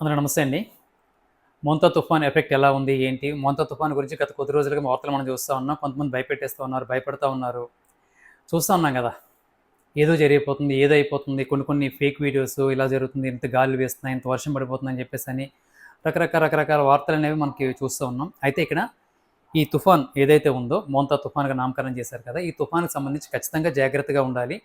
అందరూ నమస్తే అండి. మొంత తుఫాన్ ఎఫెక్ట్ ఎలా ఉంది ఏంటి? మొంత తుఫాన్ గురించి గత కొద్ది రోజులుగా వార్తలు మనం చూస్తూ ఉన్నాం. కొంతమంది భయపెట్టేస్తూ ఉన్నారు భయపడుతూ ఉన్నారు. చూస్తూ ఉన్నాం కదా. ఏదో జరిగిపోతుంది ఏదో అయిపోతుంది. కొన్ని కొన్ని ఫేక్ వీడియోస్ ఇలా జరుగుతుంది. ఇంత గాలి వేస్తున్నాయి ఇంత వర్షం పడిపోతుంది అని చెప్పేసి అని రకరకాల రకరకాల వార్తలు అనేవి మనకి చూస్తూ ఉన్నాం. అయితే ఇక్కడ ఈ తుఫాన్ ఏదైతే ఉందో మోంతా తుఫాన్గా నామకరణం చేశారు కదా ఈ తుఫాన్కి సంబంధించి ఖచ్చితంగా జాగ్రత్తగా ఉండాలి.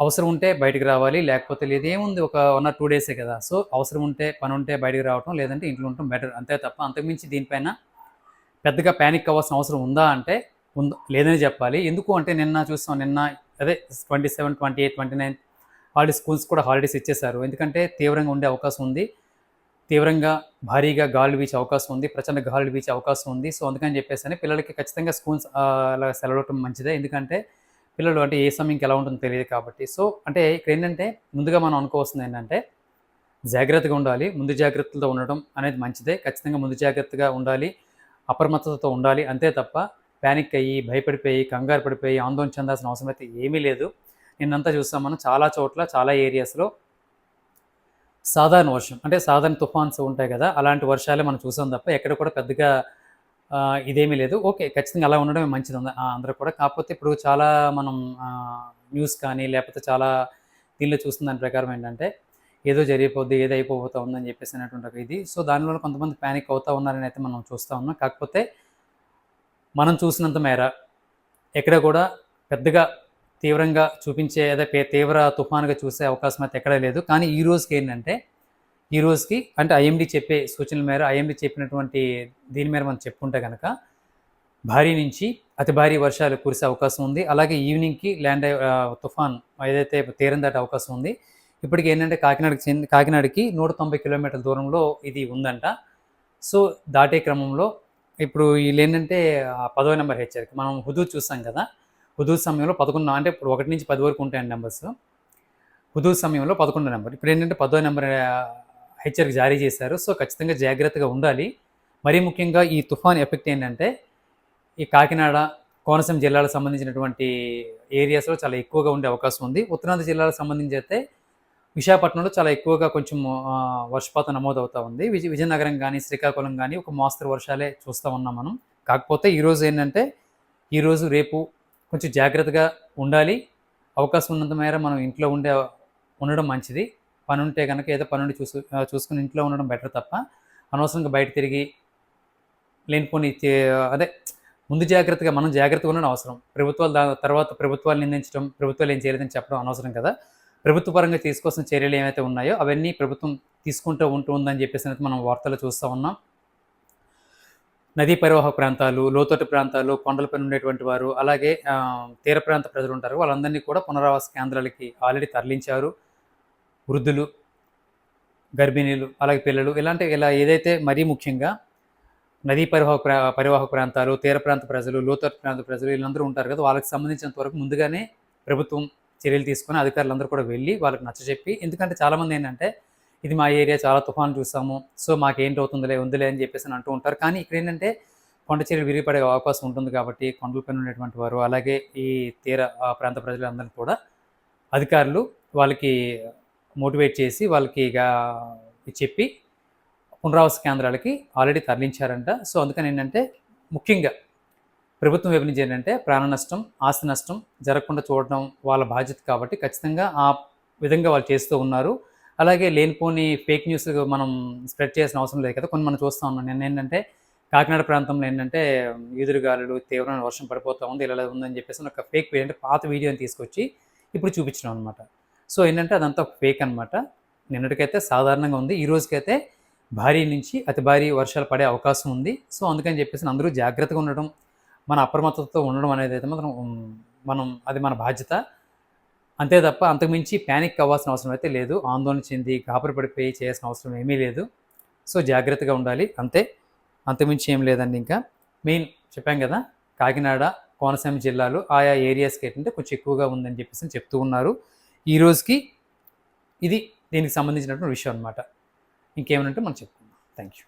అవసరం ఉంటే బయటకు రావాలి లేకపోతే లేదు. ఏముంది ఒక వన్ ఆర్ టూ డేసే కదా. సో అవసరం ఉంటే పని ఉంటే బయటికి రావటం లేదంటే ఇంట్లో ఉండటం బెటర్ అంతే తప్ప అంతకుమించి దీనిపైన పెద్దగా ప్యానిక్ అవ్వాల్సిన అవసరం ఉందా అంటే ఉందో లేదని చెప్పాలి. ఎందుకు అంటే నిన్న చూసాం నిన్న అదే twenty seven twenty eight twenty nine holiday schools కూడా హాలిడేస్ ఇచ్చేశారు. ఎందుకంటే తీవ్రంగా ఉండే అవకాశం ఉంది. తీవ్రంగా భారీగా గాలి వీచే అవకాశం ఉంది ప్రచండ గాలి వీచే అవకాశం ఉంది. సో అందుకని చెప్పేసి అని పిల్లలకి ఖచ్చితంగా స్కూల్స్ అలా సెలవటం మంచిదే. ఎందుకంటే పిల్లలు అంటే ఏ సమయంకి ఎలా ఉంటుందో తెలియదు కాబట్టి. సో అంటే ఇక్కడ ఏంటంటే ముందుగా మనం అనుకోవాల్సింది ఏంటంటే జాగ్రత్తగా ఉండాలి ముందు జాగ్రత్తలతో ఉండడం అనేది మంచిదే. ఖచ్చితంగా ముందు జాగ్రత్తగా ఉండాలి అప్రమత్తతతో ఉండాలి అంతే తప్ప ప్యానిక్ అయ్యి భయపడిపోయి కంగారు పడిపోయి ఆందోళన చెందాల్సిన అవసరం అయితే ఏమీ లేదు. నిన్నంతా చూస్తాం మనం చాలా చోట్ల చాలా ఏరియాస్లో సాధారణ వర్షం అంటే సాధారణ తుఫాన్స్ ఉంటాయి కదా అలాంటి వర్షాలే మనం చూసాం తప్ప ఎక్కడ కూడా పెద్దగా ఇదేమీ లేదు. ఓకే ఖచ్చితంగా అలా ఉండడమే మంచిది. అందరూ కూడా. కాకపోతే ఇప్పుడు చాలా మనం న్యూస్ కానీ లేకపోతే చాలా దీనిలో చూస్తున్న దాని ప్రకారం ఏంటంటే ఏదో జరిగిపోద్ది ఏదో అయిపోతా ఉందని చెప్పేసి అనేటువంటి ఒక ఇది. సో దానివల్ల కొంతమంది ప్యానిక్ అవుతా ఉన్నారని అయితే మనం చూస్తూ ఉన్నాం. కాకపోతే మనం చూసినంత మేర ఎక్కడ కూడా పెద్దగా తీవ్రంగా చూపించే అదే పే- తీవ్ర తుఫానుగా చూసే అవకాశం అయితే ఎక్కడా లేదు. కానీ ఈ రోజుకి ఏంటంటే ఈ రోజుకి అంటే ఐఎండి చెప్పే సూచనల మేర ఐఎండి చెప్పినటువంటి దీని మేర మనం చెప్పుకుంటే కనుక భారీ నుంచి అతి భారీ వర్షాలు కురిసే అవకాశం ఉంది. అలాగే ఈవినింగ్కి ల్యాండ్ తుఫాన్ ఏదైతే తీరం దాటే అవకాశం ఉంది. ఇప్పటికి ఏంటంటే కాకినాడకి చెంది కాకినాడకి నూట తొంభై కిలోమీటర్ల దూరంలో ఇది ఉందంట. సో దాటే క్రమంలో ఇప్పుడు వీళ్ళు ఏంటంటే పదవ నెంబర్ హెచ్చరిక. మనం హుదూద్ చూస్తాం కదా? హుదూద్ సమయంలో పదకొండు అంటే ఇప్పుడు ఒకటి నుంచి పది వరకు ఉంటాయండి నెంబర్స్. హుదూద్ సమయంలో పదకొండు నెంబర్. ఇప్పుడు ఏంటంటే పదో నెంబర్ హెచ్చరిక జారీ చేశారు. సో ఖచ్చితంగా జాగ్రత్తగా ఉండాలి. మరీ ముఖ్యంగా ఈ తుఫాన్ ఎఫెక్ట్ ఏంటంటే ఈ కాకినాడ కోనసీమ జిల్లాలకు సంబంధించినటువంటి ఏరియాస్లో చాలా ఎక్కువగా ఉండే అవకాశం ఉంది. ఉత్తరాంధ్ర జిల్లాలకు సంబంధించి అయితే విశాఖపట్నంలో చాలా ఎక్కువగా కొంచెం వర్షపాతం నమోదవుతూ ఉంది. విజయ విజయనగరం కానీ శ్రీకాకుళం కానీ ఒక మోస్తరు వర్షాలే చూస్తూ ఉన్నాం మనం. కాకపోతే ఈరోజు ఏంటంటే ఈరోజు రేపు కొంచెం జాగ్రత్తగా ఉండాలి. అవకాశం ఉన్నంత మేర మనం ఇంట్లో ఉండే ఉండడం మంచిది. పని ఉంటే కనుక ఏదో పని ఉండి చూసు చూసుకుని ఇంట్లో ఉండడం బెటర్ తప్ప అనవసరంగా బయట తిరిగి లేనిపోని అదే ముందు జాగ్రత్తగా మనం జాగ్రత్తగా ఉండడం అవసరం. ప్రభుత్వాలు దా తర్వాత ప్రభుత్వాలు నిందించడం ప్రభుత్వాలు ఏం చేయలేదని చెప్పడం అనవసరం కదా. ప్రభుత్వ పరంగా తీసుకోవాల్సిన చర్యలు ఏమైతే ఉన్నాయో అవన్నీ ప్రభుత్వం తీసుకుంటూ ఉంటుందని చెప్పేసి అయితే మనం వార్తలు చూస్తూ ఉన్నాం. నదీ పరివాహక ప్రాంతాలు లోతట్టు ప్రాంతాలు కొండలపైన ఉండేటువంటి వారు అలాగే తీర ప్రాంత ప్రజలు ఉంటారు వాళ్ళందరినీ కూడా పునరావాస కేంద్రాలకి ఆల్రెడీ తరలించారు. వృద్ధులు గర్భిణీలు అలాగే పిల్లలు ఇలాంటి ఇలా ఏదైతే మరీ ముఖ్యంగా నదీ పరివాహక ప్రా పరివాహక ప్రాంతాలు తీర ప్రాంత ప్రజలు లోతట్టు ప్రాంత ప్రజలు వీళ్ళందరూ ఉంటారు కదా వాళ్ళకి సంబంధించినంత వరకు ముందుగానే ప్రభుత్వం చర్యలు తీసుకొని అధికారులందరూ కూడా వెళ్ళి వాళ్ళకి నచ్చచెప్పి ఎందుకంటే చాలామంది ఏంటంటే ఇది మా ఏరియా చాలా తుఫాను చూసాము సో మాకేంటి అవుతుందిలే ఉందిలే అని చెప్పేసి అని అంటూ ఉంటారు. కానీ ఇక్కడ ఏంటంటే కొండ చర్యలు విరిగిపడే అవకాశం ఉంటుంది కాబట్టి కొండలపైన ఉండేటువంటి వారు అలాగే ఈ తీర ఆ ప్రాంత ప్రజలందరినీ కూడా అధికారులు వాళ్ళకి మోటివేట్ చేసి వాళ్ళకి ఇక చెప్పి పునరావాస కేంద్రాలకి ఆల్రెడీ తరలించారంట. సో అందుకని ఏంటంటే ముఖ్యంగా ప్రభుత్వం వైపు నుంచి ఏంటంటే ప్రాణ నష్టం ఆస్తి నష్టం జరగకుండా చూడడం వాళ్ళ బాధ్యత కాబట్టి ఖచ్చితంగా ఆ విధంగా వాళ్ళు చేస్తూ ఉన్నారు. అలాగే లేనిపోని ఫేక్ న్యూస్ మనం స్ప్రెడ్ చేయాల్సిన అవసరం లేదు కదా. కొన్ని మనం చూస్తూ ఉన్నాం. నేను ఏంటంటే కాకినాడ ప్రాంతంలో ఏంటంటే ఈదురుగాలులు తీవ్రమైన వర్షం పడిపోతూ ఉంది ఇలా ఇలా ఉందని చెప్పేసి ఒక ఫేక్ అంటే పాత వీడియోని తీసుకొచ్చి ఇప్పుడు చూపించడం అనమాట సో ఏంటంటే అదంతా ఫేక్ అనమాట నిన్నటికైతే సాధారణంగా ఉంది. ఈ రోజుకైతే భారీ నుంచి అతి భారీ వర్షాలు పడే అవకాశం ఉంది. సో అందుకని చెప్పేసి అందరూ జాగ్రత్తగా ఉండడం మన అప్రమత్తతో ఉండడం అనేది అయితే మాత్రం మనం అది మన బాధ్యత. అంతే తప్ప అంతకుమించి ప్యానిక్ అవ్వాల్సిన అవసరం అయితే లేదు. ఆందోళన చెంది కాపరి పడిపోయి చేయాల్సిన అవసరం ఏమీ లేదు. సో జాగ్రత్తగా ఉండాలి. అంతే. అంతకుమించి ఏం లేదండి ఇంకా. మెయిన్ చెప్పాం కదా కాకినాడ కోనసీమ జిల్లాలు ఆయా ఏరియాస్కి ఏంటంటే కొంచెం ఎక్కువగా ఉందని చెప్పేసి చెప్తూ ఉన్నారు. ఈ రోజుకి ఇది దీనికి సంబంధించినటువంటి విషయం అనమాట ఇంకేమైనా ఉంటే మనం చెప్పుకుందాం. Thank you